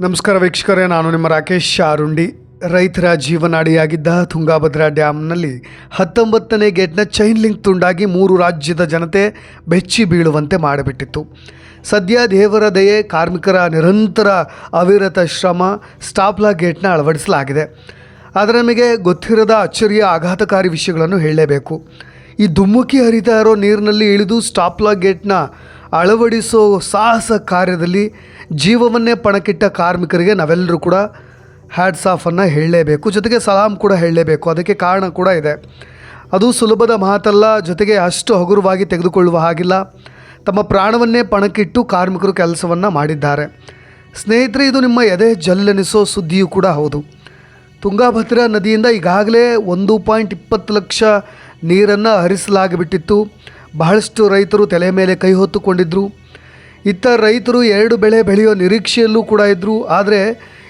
ನಮಸ್ಕಾರ ವೀಕ್ಷಕರೇ, ನಾನು ನಿಮ್ಮ ರಾಕೇಶ್ ಶಾರುಂಡಿ ರೈತರ ಜೀವನಾಡಿಯಾಗಿದ್ದ ತುಂಗಾಭದ್ರಾ ಡ್ಯಾಮ್ನಲ್ಲಿ ಹತ್ತೊಂಬತ್ತನೇ ಗೇಟ್ನ ಚೈನ್ ಲಿಂಕ್ ತುಂಡಾಗಿ ಮೂರು ರಾಜ್ಯದ ಜನತೆ ಬೆಚ್ಚಿ ಬೀಳುವಂತೆ ಮಾಡಿಬಿಟ್ಟಿತ್ತು. ಸದ್ಯ ದೇವರ ದಯೆ, ಕಾರ್ಮಿಕರ ನಿರಂತರ ಅವಿರತ ಶ್ರಮ ಸ್ಟಾಪ್ಲಾ ಗೇಟ್ನ ಅಳವಡಿಸಲಾಗಿದೆ. ಆದರೆ ನಮಗೆ ಗೊತ್ತಿರದ ಅಚ್ಚರಿಯ ಆಘಾತಕಾರಿ ವಿಷಯಗಳನ್ನು ಹೇಳಲೇಬೇಕು. ಈ ದುಮ್ಮುಕಿ ಹರಿತಾ ಇರೋ ನೀರಿನಲ್ಲಿ ಇಳಿದು ಸ್ಟಾಪ್ಲಾ ಗೇಟ್ನ ಅಳವಡಿಸೋ ಸಾಹಸ ಕಾರ್ಯದಲ್ಲಿ ಜೀವವನ್ನೇ ಪಣಕ್ಕಿಟ್ಟ ಕಾರ್ಮಿಕರಿಗೆ ನಾವೆಲ್ಲರೂ ಕೂಡ ಹ್ಯಾಡ್ಸ್ ಆಫನ್ನು ಹೇಳಲೇಬೇಕು. ಜೊತೆಗೆ ಸಲಾಂ ಕೂಡ ಹೇಳಲೇಬೇಕು. ಅದಕ್ಕೆ ಕಾರಣ ಕೂಡ ಇದೆ. ಅದು ಸುಲಭದ ಮಾತಲ್ಲ, ಜೊತೆಗೆ ಅಷ್ಟು ಹಗುರವಾಗಿ ತೆಗೆದುಕೊಳ್ಳುವ ಹಾಗಿಲ್ಲ. ತಮ್ಮ ಪ್ರಾಣವನ್ನೇ ಪಣಕ್ಕಿಟ್ಟು ಕಾರ್ಮಿಕರು ಕೆಲಸವನ್ನು ಮಾಡಿದ್ದಾರೆ. ಸ್ನೇಹಿತರೆ, ಇದು ನಿಮ್ಮ ಎದೆ ಜಲ್ಲೆನಿಸೋ ಸುದ್ದಿಯೂ ಕೂಡ ಹೌದು. ತುಂಗಾಭದ್ರಾ ನದಿಯಿಂದ ಈಗಾಗಲೇ ಒಂದು ಪಾಯಿಂಟ್ ಇಪ್ಪತ್ತು ಲಕ್ಷ ನೀರನ್ನು ಹರಿಸಲಾಗಿಬಿಟ್ಟಿತ್ತು. ಬಹಳಷ್ಟು ರೈತರು ತಲೆ ಮೇಲೆ ಕೈ ಹೊತ್ತುಕೊಂಡಿದ್ದರು ಇತ್ತ ರೈತರು ಎರಡು ಬೆಳೆ ಬೆಳೆಯೋ ನಿರೀಕ್ಷೆಯಲ್ಲೂ ಕೂಡ ಇದ್ದರು ಆದರೆ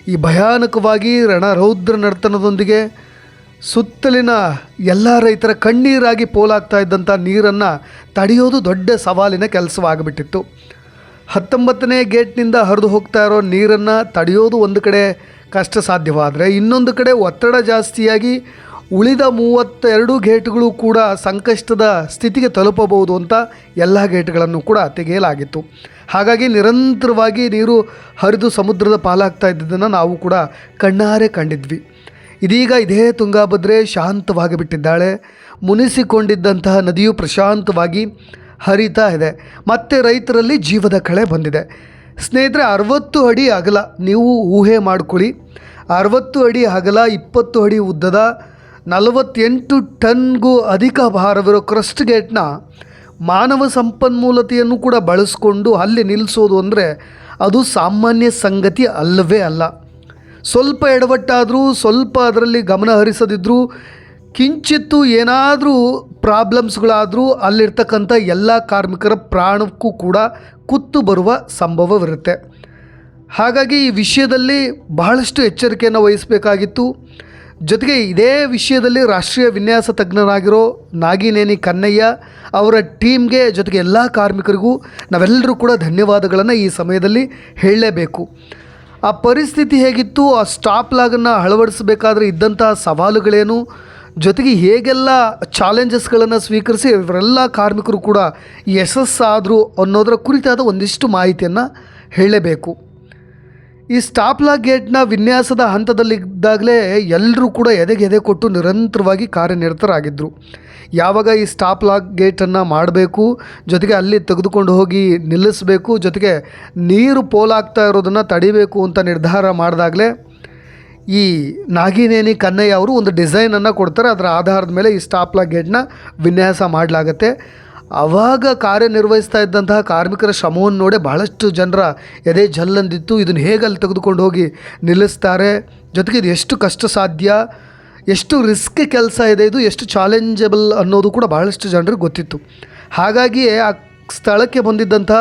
ಈ ಭಯಾನಕವಾಗಿ ರಣರೌದ್ರ ನರ್ತನದೊಂದಿಗೆ ಸುತ್ತಲಿನ ಎಲ್ಲ ರೈತರ ಕಣ್ಣೀರಾಗಿ ಪೋಲಾಗ್ತಾ ಇದ್ದಂಥ ನೀರನ್ನು ತಡೆಯೋದು ದೊಡ್ಡ ಸವಾಲಿನ ಕೆಲಸವಾಗಿಬಿಟ್ಟಿತ್ತು. ಹತ್ತೊಂಬತ್ತನೇ ಗೇಟ್ನಿಂದ ಹರಿದು ಹೋಗ್ತಾ ಇರೋ ನೀರನ್ನು ತಡೆಯೋದು ಒಂದು ಕಡೆ ಕಷ್ಟ ಸಾಧ್ಯವಾದರೆ ಇನ್ನೊಂದು ಕಡೆ ಒತ್ತಡ ಜಾಸ್ತಿಯಾಗಿ ಉಳಿದ ಮೂವತ್ತೆರಡು ಗೇಟ್ಗಳು ಕೂಡ ಸಂಕಷ್ಟದ ಸ್ಥಿತಿಗೆ ತಲುಪಬಹುದು ಅಂತ ಎಲ್ಲ ಗೇಟ್ಗಳನ್ನು ಕೂಡ ತೆಗೆಯಲಾಗಿತ್ತು. ಹಾಗಾಗಿ ನಿರಂತರವಾಗಿ ನೀರು ಹರಿದು ಸಮುದ್ರದ ಪಾಲಾಗ್ತಾ ಇದ್ದದನ್ನು ನಾವು ಕೂಡ ಕಣ್ಣಾರೆ ಕಂಡಿದ್ವಿ. ಇದೀಗ ಇದೇ ತುಂಗಾಭದ್ರೆ ಶಾಂತವಾಗಿ ಬಿಟ್ಟಿದ್ದಾಳೆ ಮುನಿಸಿಕೊಂಡಿದ್ದಂತಹ ನದಿಯು ಪ್ರಶಾಂತವಾಗಿ ಹರಿತಾ ಇದೆ. ಮತ್ತೆ ರೈತರಲ್ಲಿ ಜೀವದ ಕಳೆ ಬಂದಿದೆ. ಸ್ನೇಹಿತರೆ, ಅರವತ್ತು ಅಡಿ ಅಗಲ, ನೀವು ಊಹೆ ಮಾಡಿಕೊಳ್ಳಿ. ಅರವತ್ತು ಅಡಿ ಅಗಲ, ಇಪ್ಪತ್ತು ಅಡಿ ಉದ್ದದ ನಲವತ್ತೆಂಟು ಟನ್ಗೂ ಅಧಿಕ ಭಾರವಿರೋ ಕ್ರಸ್ಟ್ ಗೇಟ್ನ ಮಾನವ ಸಂಪನ್ಮೂಲತೆಯನ್ನು ಕೂಡ ಬಳಸ್ಕೊಂಡು ಅಲ್ಲಿ ನಿಲ್ಲಿಸೋದು ಅಂದರೆ ಅದು ಸಾಮಾನ್ಯ ಸಂಗತಿ ಅಲ್ಲವೇ ಅಲ್ಲ. ಸ್ವಲ್ಪ ಎಡವಟ್ಟಾದರೂ, ಸ್ವಲ್ಪ ಅದರಲ್ಲಿ ಗಮನ ಹರಿಸದಿದ್ದರೂ ಕಿಂಚಿತ್ತು ಏನಾದರೂ ಪ್ರಾಬ್ಲಮ್ಸ್ಗಳಾದರೂ ಅಲ್ಲಿರ್ತಕ್ಕಂಥ ಎಲ್ಲ ಕಾರ್ಮಿಕರ ಪ್ರಾಣಕ್ಕೂ ಕೂಡ ಕುತ್ತು ಬರುವ ಸಂಭವವಿರುತ್ತೆ. ಹಾಗಾಗಿ ಈ ವಿಷಯದಲ್ಲಿ ಬಹಳಷ್ಟು ಎಚ್ಚರಿಕೆಯನ್ನು ವಹಿಸಬೇಕಾಗಿತ್ತು. ಜೊತೆಗೆ ಇದೇ ವಿಷಯದಲ್ಲಿ ರಾಷ್ಟ್ರೀಯ ವಿನ್ಯಾಸ ತಜ್ಞರಾಗಿರೋ ನಾಗಿನೇನಿ ಕನ್ನಯ್ಯ ಅವರ ಟೀಮ್ಗೆ ಜೊತೆಗೆ ಎಲ್ಲ ಕಾರ್ಮಿಕರಿಗೂ ನಾವೆಲ್ಲರೂ ಕೂಡ ಧನ್ಯವಾದಗಳನ್ನು ಈ ಸಮಯದಲ್ಲಿ ಹೇಳಲೇಬೇಕು. ಆ ಪರಿಸ್ಥಿತಿ ಹೇಗಿತ್ತು? ಆ ಸ್ಟಾಪ್ ಲಾಗನ್ನು ಅಳವಡಿಸಬೇಕಾದ್ರೆ ಇದ್ದಂತಹ ಸವಾಲುಗಳೇನು? ಜೊತೆಗೆ ಹೇಗೆಲ್ಲ ಚಾಲೆಂಜಸ್ಗಳನ್ನು ಸ್ವೀಕರಿಸಿ ಇವರೆಲ್ಲ ಕಾರ್ಮಿಕರು ಕೂಡ ಯಶಸ್ಸಾದರು ಅನ್ನೋದರ ಕುರಿತಾದ ಒಂದಿಷ್ಟು ಮಾಹಿತಿಯನ್ನು ಹೇಳಲೇಬೇಕು. ಈ ಸ್ಟಾಪ್ ಲಾಕ್ ಗೇಟ್ನ ವಿನ್ಯಾಸದ ಹಂತದಲ್ಲಿದ್ದಾಗಲೇ ಎಲ್ಲರೂ ಕೂಡ ಎದೆಗೆ ಎದೆ ಕೊಟ್ಟು ನಿರಂತರವಾಗಿ ಕಾರ್ಯನಿರತರಾಗಿದ್ದರು ಯಾವಾಗ ಈ ಸ್ಟಾಪ್ ಲಾಕ್ ಗೇಟನ್ನು ಮಾಡಬೇಕು, ಜೊತೆಗೆ ಅಲ್ಲಿ ತೆಗೆದುಕೊಂಡು ಹೋಗಿ ನಿಲ್ಲಿಸಬೇಕು, ಜೊತೆಗೆ ನೀರು ಪೋಲಾಗ್ತಾ ಇರೋದನ್ನು ತಡಿಬೇಕು ಅಂತ ನಿರ್ಧಾರ ಮಾಡಿದಾಗಲೇ ಈ ನಾಗಿನೇನಿ ಕನ್ನಯ್ಯ ಅವರು ಒಂದು ಡಿಸೈನನ್ನು ಕೊಡ್ತಾರೆ. ಅದರ ಆಧಾರದ ಮೇಲೆ ಈ ಸ್ಟಾಪ್ ಲಾಕ್ ಗೇಟ್ನ ವಿನ್ಯಾಸ ಮಾಡಲಾಗತ್ತೆ. ಆವಾಗ ಕಾರ್ಯನಿರ್ವಹಿಸ್ತಾ ಇದ್ದಂತಹ ಕಾರ್ಮಿಕರ ಶ್ರಮವನ್ನು ನೋಡಿ ಬಹಳಷ್ಟು ಜನರ ಎದೆ ಜಲ್ಲಂದಿತ್ತು ಇದನ್ನು ಹೇಗೆ ಅಲ್ಲಿ ತೆಗೆದುಕೊಂಡು ಹೋಗಿ ನಿಲ್ಲಿಸ್ತಾರೆ? ಜೊತೆಗೆ ಇದು ಎಷ್ಟು ಕಷ್ಟ ಸಾಧ್ಯ ಎಷ್ಟು ರಿಸ್ಕ್ ಕೆಲಸ ಇದೆ ಇದು? ಎಷ್ಟು ಚಾಲೆಂಜಬಲ್ ಅನ್ನೋದು ಕೂಡ ಬಹಳಷ್ಟು ಜನರಿಗೆ ಗೊತ್ತಿತ್ತು. ಹಾಗಾಗಿಯೇ ಆ ಸ್ಥಳಕ್ಕೆ ಬಂದಿದ್ದಂಥ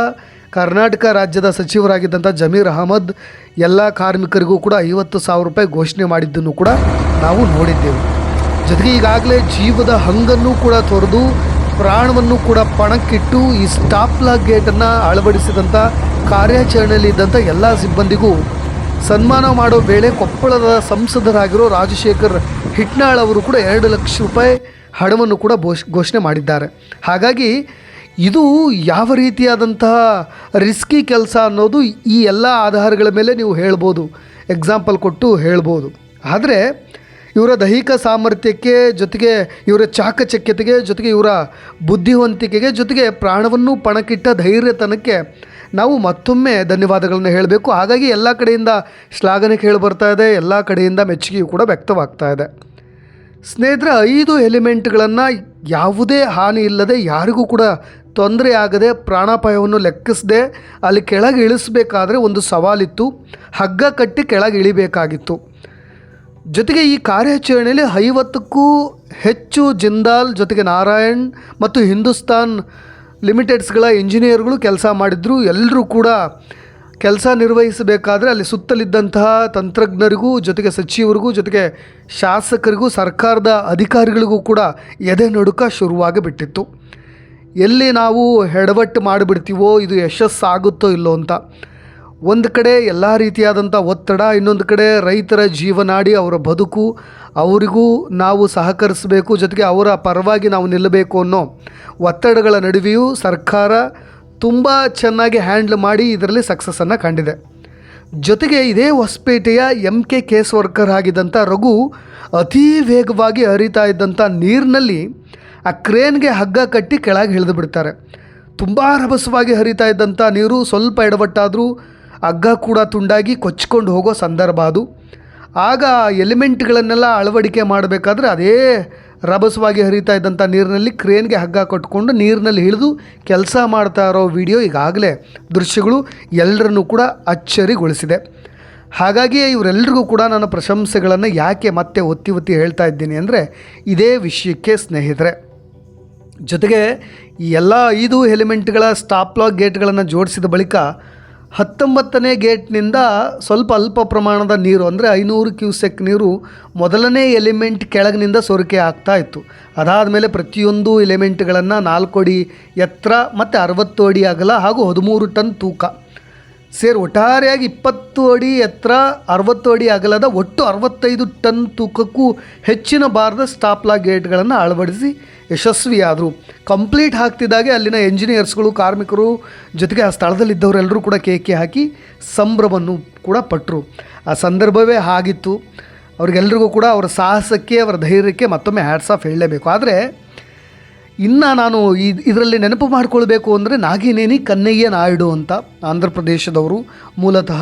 ಕರ್ನಾಟಕ ರಾಜ್ಯದ ಸಚಿವರಾಗಿದ್ದಂಥ ಜಮೀರ್ ಅಹಮದ್ ಎಲ್ಲ ಕಾರ್ಮಿಕರಿಗೂ ಕೂಡ ಐವತ್ತು ಸಾವಿರ ರೂಪಾಯಿ ಘೋಷಣೆ ಮಾಡಿದ್ದನ್ನು ಕೂಡ ನಾವು ನೋಡಿದ್ದೆವು. ಜೊತೆಗೆ ಈಗಾಗಲೇ ಜೀವದ ಹಂಗನ್ನು ಕೂಡ ತೊರೆದು ಪ್ರಾಣವನ್ನು ಕೂಡ ಪಣಕ್ಕಿಟ್ಟು ಈ ಸ್ಟಾಪ್ ಲಾಕ್ ಗೇಟನ್ನು ಅಳವಡಿಸಿದಂಥ ಕಾರ್ಯಾಚರಣೆಯಲ್ಲಿ ಇದ್ದಂಥ ಎಲ್ಲ ಸಿಬ್ಬಂದಿಗೂ ಸನ್ಮಾನ ಮಾಡೋ ವೇಳೆ ಕೊಪ್ಪಳದ ಸಂಸದರಾಗಿರೋ ರಾಜಶೇಖರ್ ಹಿಟ್ನಾಳ್ ಅವರು ಕೂಡ ಎರಡು ಲಕ್ಷ ರೂಪಾಯಿ ಹಣವನ್ನು ಕೂಡ ಘೋಷ್, ಘೋಷಣೆ ಮಾಡಿದ್ದಾರೆ. ಹಾಗಾಗಿ ಇದು ಯಾವ ರೀತಿಯಾದಂತಹ ರಿಸ್ಕಿ ಕೆಲಸ ಅನ್ನೋದು ಈ ಎಲ್ಲ ಆಧಾರಗಳ ಮೇಲೆ ನೀವು ಹೇಳ್ಬೋದು. ಎಕ್ಸಾಂಪಲ್ ಕೊಟ್ಟು ಹೇಳ್ಬೋದು. ಆದರೆ ಇವರ ದೈಹಿಕ ಸಾಮರ್ಥ್ಯಕ್ಕೆ ಜೊತೆಗೆ ಇವರ ಚಾಕಚಕ್ಯತೆಗೆ ಜೊತೆಗೆ ಇವರ ಬುದ್ಧಿವಂತಿಕೆಗೆ ಜೊತೆಗೆ ಪ್ರಾಣವನ್ನು ಪಣಕ್ಕಿಟ್ಟ ಧೈರ್ಯತನಕ್ಕೆ ನಾವು ಮತ್ತೊಮ್ಮೆ ಧನ್ಯವಾದಗಳನ್ನು ಹೇಳಬೇಕು. ಹಾಗಾಗಿ ಎಲ್ಲ ಕಡೆಯಿಂದ ಶ್ಲಾಘನೆ ಕೇಳಿ ಬರ್ತಾ ಇದೆ. ಎಲ್ಲ ಕಡೆಯಿಂದ ಮೆಚ್ಚುಗೆಯೂ ಕೂಡ ವ್ಯಕ್ತವಾಗ್ತಾ ಇದೆ. ಸ್ನೇಹಿತರ, ಐದು ಎಲಿಮೆಂಟ್ಗಳನ್ನು ಯಾವುದೇ ಹಾನಿ ಇಲ್ಲದೆ ಯಾರಿಗೂ ಕೂಡ ತೊಂದರೆ ಆಗದೆ ಪ್ರಾಣಾಪಾಯವನ್ನು ಲೆಕ್ಕಿಸದೆ ಅಲ್ಲಿ ಕೆಳಗೆ ಇಳಿಸಬೇಕಾದ್ರೆ ಒಂದು ಸವಾಲಿತ್ತು. ಹಗ್ಗ ಕಟ್ಟಿ ಕೆಳಗೆ ಇಳಿಬೇಕಾಗಿತ್ತು. ಜೊತೆಗೆ ಈ ಕಾರ್ಯಾಚರಣೆಯಲ್ಲಿ ಐವತ್ತಕ್ಕೂ ಹೆಚ್ಚು ಜಿಂದಾಲ್ ಜೊತೆಗೆ ನಾರಾಯಣ್ ಮತ್ತು ಹಿಂದೂಸ್ತಾನ್ ಲಿಮಿಟೆಡ್ಸ್ಗಳ ಇಂಜಿನಿಯರ್ಗಳು ಕೆಲಸ ಮಾಡಿದ್ರು. ಎಲ್ಲರೂ ಕೂಡ ಕೆಲಸ ನಿರ್ವಹಿಸಬೇಕಾದ್ರೆ ಅಲ್ಲಿ ಸುತ್ತಲಿದ್ದಂತಹ ತಂತ್ರಜ್ಞರಿಗೂ ಜೊತೆಗೆ ಸಚಿವರಿಗೂ ಜೊತೆಗೆ ಶಾಸಕರಿಗೂ ಸರ್ಕಾರದ ಅಧಿಕಾರಿಗಳಿಗೂ ಕೂಡ ಎದೆ ನಡುಕ ಶುರುವಾಗಿಬಿಟ್ಟಿತ್ತು. ಎಲ್ಲಿ ನಾವು ಹೆಡವಟ್ಟು ಮಾಡಿಬಿಡ್ತೀವೋ, ಇದು ಯಶಸ್ಸಾಗುತ್ತೋ ಇಲ್ಲೋ ಅಂತ. ಒಂದು ಕಡೆ ಎಲ್ಲ ರೀತಿಯಾದಂಥ ಒತ್ತಡ, ಇನ್ನೊಂದು ಕಡೆ ರೈತರ ಜೀವನಾಡಿ ಅವರ ಬದುಕು, ಅವರಿಗೂ ನಾವು ಸಹಕರಿಸಬೇಕು, ಜೊತೆಗೆ ಅವರ ಪರವಾಗಿ ನಾವು ನಿಲ್ಲಬೇಕು ಅನ್ನೋ ಒತ್ತಡಗಳ ನಡುವೆಯೂ ಸರ್ಕಾರ ತುಂಬ ಚೆನ್ನಾಗಿ ಹ್ಯಾಂಡ್ಲ್ ಮಾಡಿ ಇದರಲ್ಲಿ ಸಕ್ಸಸ್ಸನ್ನು ಕಂಡಿದೆ. ಜೊತೆಗೆ ಇದೇ ಹೊಸಪೇಟೆಯ ಎಂ ಕೆ ಕೇಸ್ ವರ್ಕರ್ ಆಗಿದ್ದಂಥ ರಘು ಅತೀ ವೇಗವಾಗಿ ಹರಿತಾ ಇದ್ದಂಥ ನೀರಿನಲ್ಲಿ ಆ ಕ್ರೇನ್ಗೆ ಹಗ್ಗ ಕಟ್ಟಿ ಕೆಳಗೆ ಇಳಿದು ಬಿಡ್ತಾರೆ. ತುಂಬ ರಭಸವಾಗಿ ಹರಿತಾ ಇದ್ದಂಥ ನೀರು ಸ್ವಲ್ಪ ಎಡವಟ್ಟಾದರೂ ಹಗ್ಗ ಕೂಡ ತುಂಡಾಗಿ ಕೊಚ್ಕೊಂಡು ಹೋಗೋ ಸಂದರ್ಭ ಅದು. ಆಗ ಆ ಎಲಿಮೆಂಟ್ಗಳನ್ನೆಲ್ಲ ಅಳವಡಿಕೆ ಮಾಡಬೇಕಾದ್ರೆ ಅದೇ ರಭಸವಾಗಿ ಹರಿತಾ ಇದ್ದಂಥ ನೀರಿನಲ್ಲಿ ಕ್ರೇನ್ಗೆ ಹಗ್ಗ ಕಟ್ಕೊಂಡು ನೀರಿನಲ್ಲಿ ಇಳಿದು ಕೆಲಸ ಮಾಡ್ತಾ ಇರೋ ವಿಡಿಯೋ ಈಗಾಗಲೇ ದೃಶ್ಯಗಳು ಎಲ್ಲರನ್ನೂ ಕೂಡ ಅಚ್ಚರಿಗೊಳಿಸಿದೆ. ಹಾಗಾಗಿ ಇವರೆಲ್ಲರಿಗೂ ಕೂಡ ನನ್ನ ಪ್ರಶಂಸೆಗಳನ್ನು ಯಾಕೆ ಮತ್ತೆ ಒತ್ತಿ ಒತ್ತಿ ಹೇಳ್ತಾ ಇದ್ದೀನಿ ಅಂದರೆ ಇದೇ ವಿಷಯಕ್ಕೆ ಸ್ನೇಹಿತರೆ. ಜೊತೆಗೆ ಎಲ್ಲ ಐದು ಎಲಿಮೆಂಟ್ಗಳ ಸ್ಟಾಪ್ ಲಾಕ್ ಗೇಟ್ಗಳನ್ನು ಜೋಡಿಸಿದ ಬಳಿಕ ಹತ್ತೊಂಬತ್ತನೇ ಗೇಟ್ನಿಂದ ಸ್ವಲ್ಪ ಅಲ್ಪ ಪ್ರಮಾಣದ ನೀರು, ಅಂದರೆ ಐನೂರು ಕ್ಯೂಸೆಕ್ ನೀರು ಮೊದಲನೇ ಎಲಿಮೆಂಟ್ ಕೆಳಗಿನಿಂದ ಸೋರಿಕೆ ಆಗ್ತಾ ಇತ್ತು. ಅದಾದ ಮೇಲೆ ಪ್ರತಿಯೊಂದು ಎಲಿಮೆಂಟ್ಗಳನ್ನು ನಾಲ್ಕು ಅಡಿ ಎತ್ತರ ಮತ್ತು ಅರವತ್ತು ಅಡಿ ಅಗಲ ಹಾಗೂ ಹದಿಮೂರು ಟನ್ ತೂಕ. ಸೇರಿ ಒಟ್ಟಾರೆಯಾಗಿ ಇಪ್ಪತ್ತು ಅಡಿ ಎತ್ತರ ಅರವತ್ತು ಅಡಿ ಅಗಲದ ಒಟ್ಟು ಅರವತ್ತೈದು ಟನ್ ತೂಕಕ್ಕೂ ಹೆಚ್ಚಿನ ಬಾರದ ಸ್ಟಾಪ್ಲಾ ಗೇಟ್ಗಳನ್ನು ಅಳವಡಿಸಿ ಯಶಸ್ವಿಯಾದರು. ಕಂಪ್ಲೀಟ್ ಹಾಕ್ತಿದ್ದಾಗೆ ಅಲ್ಲಿನ ಎಂಜಿನಿಯರ್ಸ್ಗಳು, ಕಾರ್ಮಿಕರು ಜೊತೆಗೆ ಆ ಸ್ಥಳದಲ್ಲಿದ್ದವರೆಲ್ಲರೂ ಕೂಡ ಕೇಕೆ ಹಾಕಿ ಸಂಭ್ರಮವನ್ನು ಕೂಡ ಪಟ್ಟರು ಆ ಸಂದರ್ಭವೇ ಆಗಿತ್ತು ಅವ್ರಿಗೆಲ್ರಿಗೂ ಕೂಡ ಅವರ ಸಾಹಸಕ್ಕೆ, ಅವರ ಧೈರ್ಯಕ್ಕೆ ಮತ್ತೊಮ್ಮೆ ಹ್ಯಾಟ್ಸ್ ಆಫ್ ಹೇಳಲೇಬೇಕು. ಆದರೆ ಇನ್ನು ನಾನು ಇದರಲ್ಲಿ ನೆನಪು ಮಾಡಿಕೊಳ್ಬೇಕು ಅಂದರೆ ನಾಗಿನೇನಿ ಕನ್ನಯ್ಯ ನಾಯ್ಡು ಅಂತ ಆಂಧ್ರ ಪ್ರದೇಶದವರು. ಮೂಲತಃ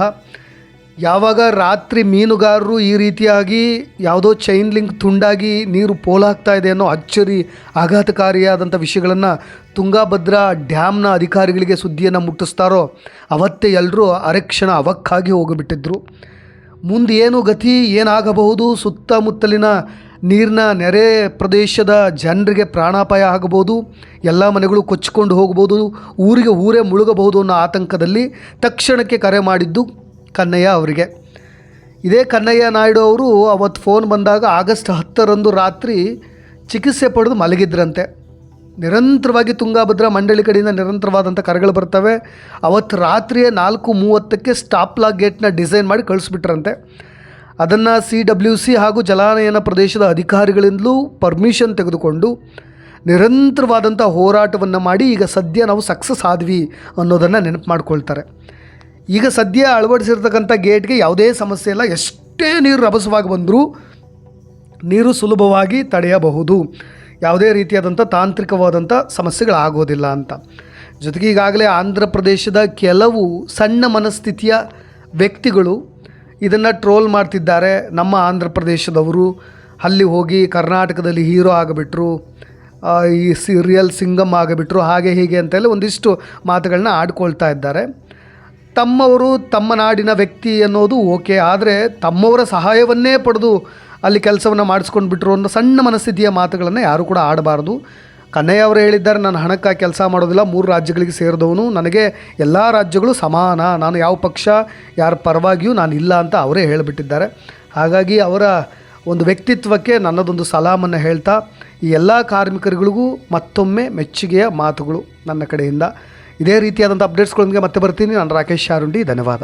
ಯಾವಾಗ ರಾತ್ರಿ ಮೀನುಗಾರರು ಈ ರೀತಿಯಾಗಿ ಯಾವುದೋ ಚೈನ್ ಲಿಂಕ್ ತುಂಡಾಗಿ ನೀರು ಪೋಲಾಗ್ತಾ ಇದೆ ಅನ್ನೋ ಅಚ್ಚರಿ, ಆಘಾತಕಾರಿಯಾದಂಥ ವಿಷಯಗಳನ್ನು ತುಂಗಾಭದ್ರಾ ಡ್ಯಾಮ್ನ ಅಧಿಕಾರಿಗಳಿಗೆ ಸುದ್ದಿಯನ್ನು ಮುಟ್ಟಿಸ್ತಾರೋ, ಅವತ್ತೇ ಎಲ್ಲರೂ ಅರೆಕ್ಷಣ ಅವಕ್ಕಾಗಿ ಹೋಗಿಬಿಟ್ಟಿದ್ರು. ಮುಂದೆ ಏನು ಗತಿ ಏನಾಗಬಹುದು, ಸುತ್ತಮುತ್ತಲಿನ ನೀರಿನ ನೆರೆ ಪ್ರದೇಶದ ಜನರಿಗೆ ಪ್ರಾಣಾಪಾಯ ಆಗಬಹುದು, ಎಲ್ಲ ಮನೆಗಳು ಕೊಚ್ಚಿಕೊಂಡು ಹೋಗಬಹುದು, ಊರಿಗೆ ಊರೇ ಮುಳುಗಬಹುದು ಅನ್ನೋ ಆತಂಕದಲ್ಲಿ ತಕ್ಷಣಕ್ಕೆ ಕರೆ ಮಾಡಿದ್ದು ಕನ್ನಯ್ಯ ಅವರಿಗೆ. ಇದೇ ಕನ್ನಯ್ಯ ನಾಯ್ಡು ಅವರು ಅವತ್ತು ಫೋನ್ ಬಂದಾಗ ಆಗಸ್ಟ್ ಹತ್ತರಂದು ರಾತ್ರಿ ಚಿಕಿತ್ಸೆ ಪಡೆದು ಮಲಗಿದ್ರಂತೆ. ನಿರಂತರವಾಗಿ ತುಂಗಾಭದ್ರಾ ಮಂಡಳಿ ಕಡೆಯಿಂದ ನಿರಂತರವಾದಂಥ ಕರೆಗಳು ಬರ್ತವೆ. ಅವತ್ತು ರಾತ್ರಿಯೇ ನಾಲ್ಕು ಮೂವತ್ತಕ್ಕೆ ಸ್ಟಾಪ್ಲಾ ಗೇಟ್ನ ಡಿಸೈನ್ ಮಾಡಿ ಕಳಿಸ್ಬಿಟ್ರಂತೆ. ಅದನ್ನು ಸಿ ಡಬ್ಲ್ಯೂ ಸಿ ಹಾಗೂ ಜಲಾನಯನ ಪ್ರದೇಶದ ಅಧಿಕಾರಿಗಳಿಂದಲೂ ಪರ್ಮಿಷನ್ ತೆಗೆದುಕೊಂಡು ನಿರಂತರವಾದಂಥ ಹೋರಾಟವನ್ನು ಮಾಡಿ ಈಗ ಸದ್ಯ ನಾವು ಸಕ್ಸಸ್ ಆದ್ವಿ ಅನ್ನೋದನ್ನು ನೆನಪು ಮಾಡ್ಕೊಳ್ತಾರೆ. ಈಗ ಸದ್ಯ ಅಳವಡಿಸಿರ್ತಕ್ಕಂಥ ಗೇಟ್ಗೆ ಯಾವುದೇ ಸಮಸ್ಯೆ ಇಲ್ಲ. ಎಷ್ಟೇ ನೀರು ರಭಸವಾಗಿ ಬಂದರೂ ನೀರು ಸುಲಭವಾಗಿ ತಡೆಯಬಹುದು. ಯಾವುದೇ ರೀತಿಯಾದಂಥ ತಾಂತ್ರಿಕವಾದಂಥ ಸಮಸ್ಯೆಗಳಾಗೋದಿಲ್ಲ ಅಂತ. ಜೊತೆಗೆ ಈಗಾಗಲೇ ಆಂಧ್ರ ಪ್ರದೇಶದ ಕೆಲವು ಸಣ್ಣ ಮನಸ್ಥಿತಿಯ ವ್ಯಕ್ತಿಗಳು ಇದನ್ನು ಟ್ರೋಲ್ ಮಾಡ್ತಿದ್ದಾರೆ ನಮ್ಮ ಆಂಧ್ರ ಪ್ರದೇಶದವರು. ಅಲ್ಲಿ ಹೋಗಿ ಕರ್ನಾಟಕದಲ್ಲಿ ಹೀರೋ ಆಗಿಬಿಟ್ರು ಈ ಸೀರಿಯಲ್ ಸಿಂಗಮ್ ಆಗಿಬಿಟ್ರು, ಹಾಗೆ ಹೀಗೆ ಅಂತೆಲ್ಲ ಒಂದಿಷ್ಟು ಮಾತುಗಳನ್ನ ಆಡ್ಕೊಳ್ತಾ ಇದ್ದಾರೆ. ತಮ್ಮವರು ತಮ್ಮ ನಾಡಿನ ವ್ಯಕ್ತಿ ಅನ್ನೋದು ಓಕೆ, ಆದರೆ ತಮ್ಮವರ ಸಹಾಯವನ್ನೇ ಪಡೆದು ಅಲ್ಲಿ ಕೆಲಸವನ್ನು ಮಾಡಿಸ್ಕೊಂಡು ಬಿಟ್ರು ಅನ್ನೋ ಸಣ್ಣ ಮನಸ್ಥಿತಿಯ ಮಾತುಗಳನ್ನು ಯಾರೂ ಕೂಡ ಆಡಬಾರ್ದು. ಕನ್ನಯ್ಯ ಅವರು ಹೇಳಿದ್ದಾರೆ, ನಾನು ಹಣಕ್ಕಾಗಿ ಕೆಲಸ ಮಾಡೋದಿಲ್ಲ, ಮೂರು ರಾಜ್ಯಗಳಿಗೆ ಸೇರಿದವನು, ನನಗೆ ಎಲ್ಲ ರಾಜ್ಯಗಳು ಸಮಾನ, ನಾನು ಯಾವ ಪಕ್ಷ, ಯಾರ ಪರವಾಗಿಯೂ ನಾನು ಇಲ್ಲ ಅಂತ ಅವರೇ ಹೇಳಿಬಿಟ್ಟಿದ್ದಾರೆ. ಹಾಗಾಗಿ ಅವರ ಒಂದು ವ್ಯಕ್ತಿತ್ವಕ್ಕೆ ನನ್ನದೊಂದು ಸಲಾಮನ್ನು ಹೇಳ್ತಾ, ಈ ಎಲ್ಲ ಕಾರ್ಮಿಕರುಗಳಿಗೂ ಮತ್ತೊಮ್ಮೆ ಮೆಚ್ಚುಗೆಯ ಮಾತುಗಳು ನನ್ನ ಕಡೆಯಿಂದ. ಇದೇ ರೀತಿಯಾದಂಥ ಅಪ್ಡೇಟ್ಸ್ಗಳೊಂದಿಗೆ ಮತ್ತೆ ಬರ್ತೀನಿ. ನಾನು ರಾಕೇಶ್ ಶಾರುಂಡಿ, ಧನ್ಯವಾದ.